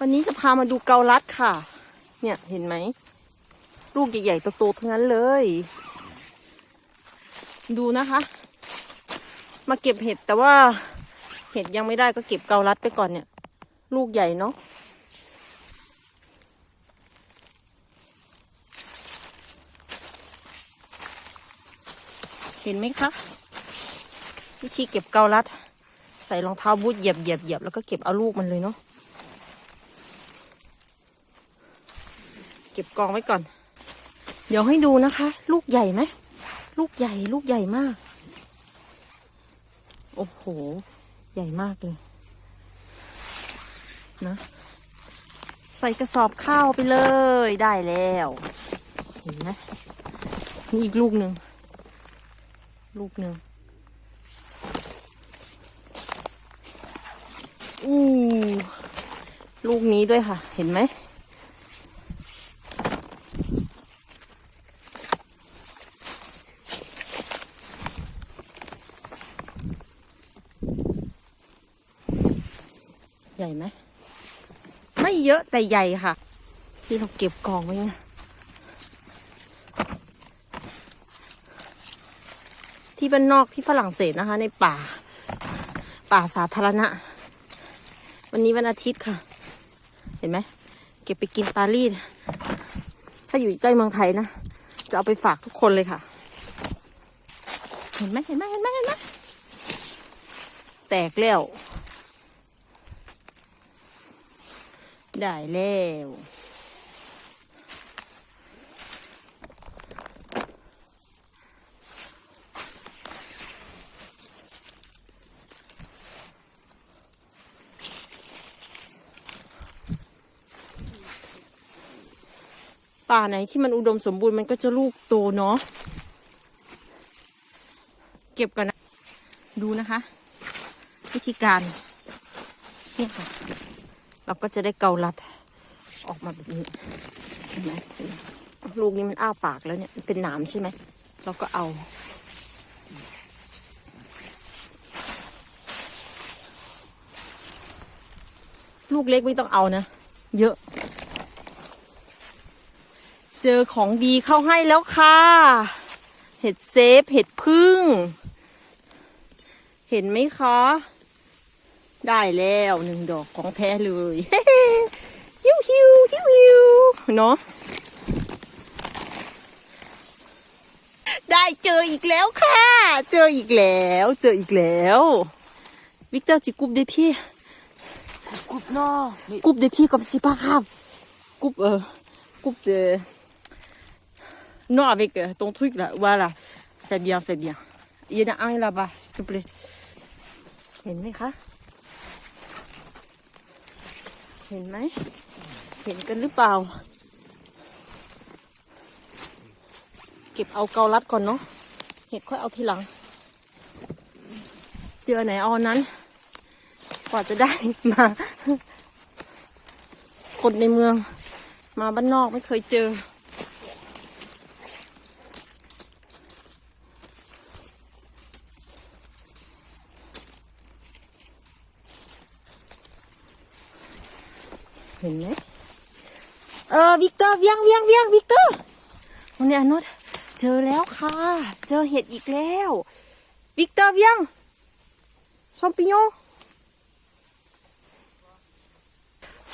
วันนี้จะพามาดูเกาลัดค่ะ เนี่ยเห็นไหม ลูกใหญ่ๆโตๆทั้งนั้นเลย ดูนะคะ มาเก็บเห็ดแต่ว่าเห็ดยังไม่ได้ก็เก็บเกาลัดไปก่อนเนี่ย ลูกใหญ่เนาะเห็นไหมคะวิธีเก็บเกาลัด ใส่รองเท้าบูทเหยียบเหยียบเหยียบแล้วก็เก็บเอาลูกมันเลยเนาะ เก็บกองไว้ก่อน เดี๋ยวให้ดูนะคะ ลูกใหญ่ไหมลูกใหญ่ลูกใหญ่มาก โอ้โห ใหญ่มากเลย นะ ใส่กระสอบข้าวไปเลยได้แล้ว เห็นไหมนี่อีกลูกหนึ่ง ลูกหนึ่งอู้ลูกนี้ด้วยค่ะ เห็นไหม ญ่ไหมไม่เยอะแต่ใหญ่ค่ะ ที่เราเก็บกองไว้ไงที่บ้านนอกที่ฝรั่งเศสนะคะ ในป่า ป่าสาธารณะ วันนี้วันอาทิตย์ค่ะ เห็นไหมเก็บไปกินปารีสถ้าอยู่ใกล้เมืองไทยนะ จะเอาไปฝากทุกคนเลยค่ะ เห็นไหมเห็นไหมเห็นไหมเห็นไหมแตกแล้ว ได้แล้วป่าไหนที่มันอุดมสมบูรณ์มันก็จะลูกโตเนาะ เก็บก่อนนะ ดูนะคะ วิธีการเนี่ยค่ะ เราก็จะได้เกาลัดออกมาแบบนี้เห็นไหมลูกนี้มันอ้าปากแล้วเนี่ยเป็นหนามใช่ไหมเราก็เอา ลูกเล็กไม่ต้องเอานะ เยอะ เจอของดีเข้าให้แล้วค่ะ เห็ดเซฟ เห็ดพึ่ง เห็นไหมคะ ได้แล้วหนึ่งดอกของแท้เลยฮิวฮิวฮิวฮิวเนาะได้เจออีกแล้วค่ะ เจออีกแล้ว เจออีกแล้ว วิกเตอร์จิกุบเดพี่ Coupe non mais กุบเดพี่กับสิปาครับกุบเออกุบเด non avec euh, ton truc là voilà fais bien fais bien il y en a un là-bas s'il te plaît เห็นไหมคะ เห็นไหม เห็นกันหรือเปล่า เก็บเอาเกาลัดก่อนเนาะ เห็ดค่อยเอาทีหลัง เจอไหนเอาอันนั้น กว่าจะได้มา คนในเมือง มาบ้านนอกไม่เคยเจอ ห็นไหมเออวิกเตอร์เวียงเวียงเวียงวิกเตอร์วันนี้อนุชเจอแล้วค่ะ เจอเห็ดอีกแล้ววิกเตอร์เวียงชอมปิญอง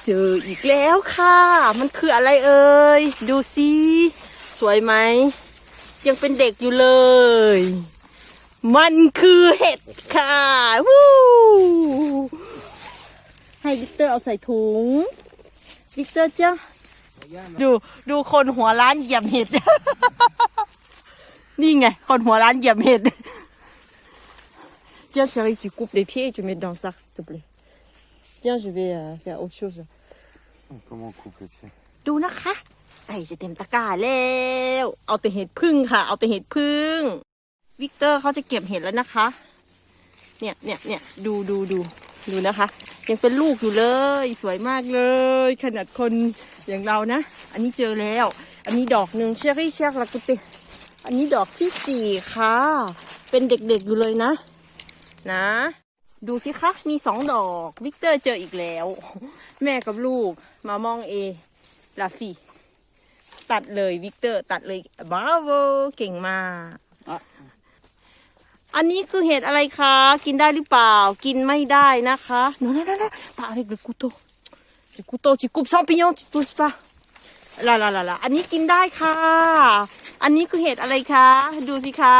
เจออีกแล้วค่ะ มันคืออะไรเอ่ยดูสิสวยไหมยังเป็นเด็กอยู่เลย มันคือเห็ดค่ะวู้ให้วิกเตอร์เอาใส่ถุง วิกเตอร์จ้าดูดูคนหัวร้านเหยียบเห็ด นี่ไง คนหัวร้านเหยียบเห็ด Tiens, chérie, tu coupes les pieds et tu mets dans le sac, s'il te plaît. Tiens, je vais euh, faire autre chose. Comment on coupe les pieds ดูนะคะ ไก่จะเต็มตะกร้าแล้ว เอาแต่เห็ดพึ่งค่ะ เอาแต่เห็ดพึ่ง วิกเตอร์เขาจะเก็บเห็ดแล้วนะคะ เนี่ยเนี่ยเนี่ยดูดูดูดูนะคะ ยังเป็นลูกอยู่เลย สวยมากเลย ขนาดคนอย่างเรานะ อันนี้เจอแล้ว อันนี้ดอกหนึ่งเชอรี่เชคลากุเตอันนี้ดอกที่สี่ค่ะ เป็นเด็กๆอยู่เลยนะ นะ ดูสิคะ มีสองดอก วิกเตอร์เจออีกแล้ว แม่กับลูกมามองเอลาฟีตัดเลยวิกเตอร์ ตัดเลยบราโวเก่งมาก อะอันนี้คือเห็ดอะไรคะ กินได้หรือเปล่า กินไม่ได้นะคะโน่นๆๆๆ pas avec le couteau le couteau tu coupes champignon tu touches pas ล่ะล่ะล่ะล่ะอันนี้กินได้ค่ะ อันนี้คือเห็ดอะไรคะ ดูสิคะ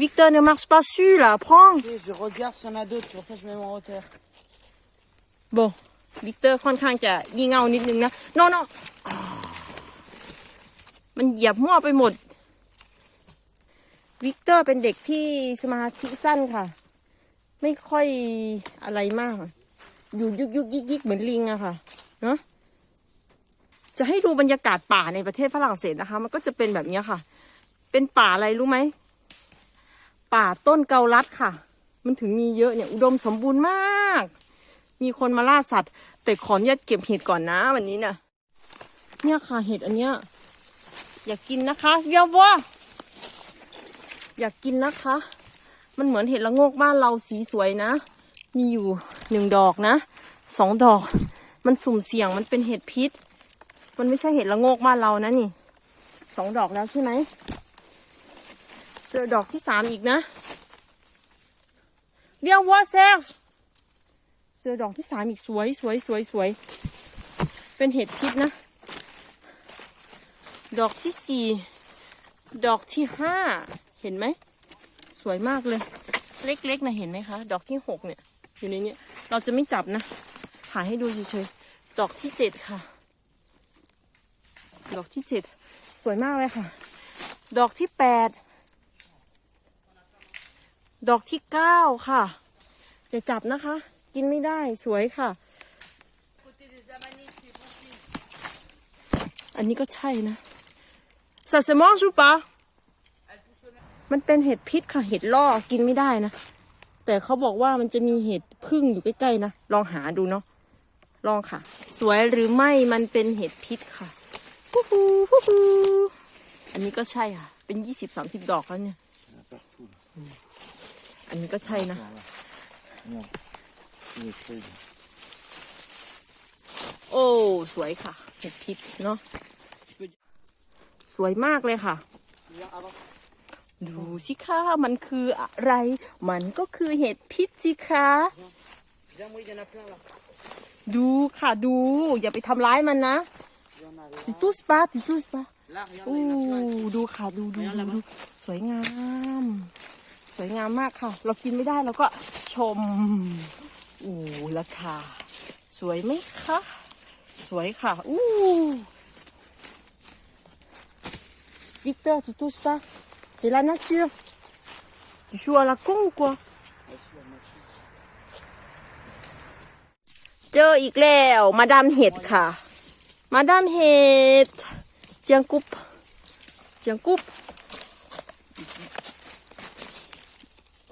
วิกเตอร์ ne marche pas sur là prends Ok, je regarde s'il y en a d'autres, pour ça je mets mon hauteur. โบวิกเตอร์ค่อนข้างจะงี่เง่านิดนึงนะโนโนมันเหยียบมั่วไปหมด วิกเตอร์เป็นเด็กที่สมาธิสั้นค่ะ ไม่ค่อยอะไรมาก อยู่ยุกยุกยิกยิกเหมือนลิงอะค่ะ เนอะจะให้ดูบรรยากาศป่าในประเทศฝรั่งเศสนะคะ มันก็จะเป็นแบบนี้ค่ะ เป็นป่าอะไรรู้ไหม ป่าต้นเกาลัดค่ะ มันถึงมีเยอะเนี่ย อุดมสมบูรณ์มาก มีคนมาล่าสัตว์ แต่ขออนุญาตเก็บเห็ดก่อนนะวันนี้นะเนี่ยค่ะเห็ดอันเนี้ย อยากกินนะคะเยาวะ อยากกินนะคะ มันเหมือนเห็ดละโงกบ้านเราสีสวยนะ มีอยู่หนึ่งดอกนะสองดอก มันสุ่มเสี่ยงมันเป็นเห็ดพิษ มันไม่ใช่เห็ดละโงกบ้านเรานะนี่สองดอกแล้วใช่ไหมเจอดอกที่สามอีกนะ Viens voir Serge เจอดอกที่สามอีกสวยสวยสวยสวย เป็นเห็ดพิษนะ ดอกที่สี่ดอกที่ห้า เห็นไหม สวยมากเลย เล็กๆนะเห็นไหมคะ ดอกที่หกเนี่ยอยู่ในนี้เราจะไม่จับนะถ่ายให้ดูเฉยๆดอกที่เจ็ดค่ะ ดอกที่เจ็ดสวยมากเลยค่ะ ดอกที่แปดดอกที่เก้าค่ะอย่าจับนะคะ กินไม่ได้สวยค่ะ อันนี้ก็ใช่นะ ça se mange ou pas มันเป็นเห็ดพิษค่ะ เห็ดล่อกินไม่ได้นะ แต่เขาบอกว่ามันจะมีเห็ดพึ่งอยู่ใกล้ๆนะ ลองหาดูเนาะ ลองค่ะ สวยหรือไม่มันเป็นเห็ดพิษค่ะฮู้ฮู้ฮู้ฮู้อันนี้ก็ใช่ค่ะ เป็นยี่สิบสามสิบดอกแล้วเนี่ย อันนี้ก็ใช่นะ โอ้ สวยค่ะ เห็ดพิษเนาะ สวยมากเลยค่ะ ดูสิคะมันคืออะไร มันก็คือเห็ดพิษสิคะดูค่ะดู อย่าไปทำร้ายมันนะติตุสปาติตุสปา Là, regarde, อู้ il y en a plein ici. ดูค่ะดูดูดูดูสวยงาม สวยงามมากค่ะ เรากินไม่ได้เราก็ชมอู้ละค่ะ สวยไหมคะสวยค่ะอู้วิกเตอร์ติตุสปา c'est la nature tu joues à la con ou quoi เจออีกแล้วมาดามเห็ดค่ะ มาดามเห็ดเจียงกุบเจียงกุบ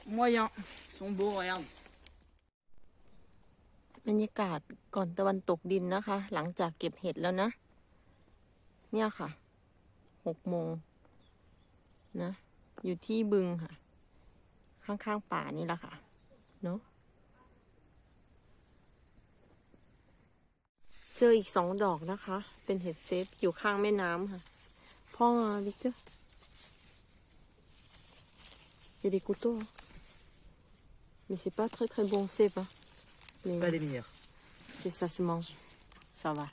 Moyen. Ils sont beaux, regarde. บรรยากาศก่อนตะวันตกดินนะคะ หลังจากเก็บเห็ดแล้วนะ เนี่ยค่ะหกโมง นะ อยู่ที่บึงค่ะ ข้างๆป่านี่แหละค่ะ เนอะเจออีกสองดอกนะคะ เป็นเห็ดเซฟอยู่ข้างแม่น้ำค่ะ พ่อวิกเตอร์ il y a des couteaux hein. mais c'est pas très très bon c'est pas C'est pas les meilleurs. C'est ça se mange. Ça va.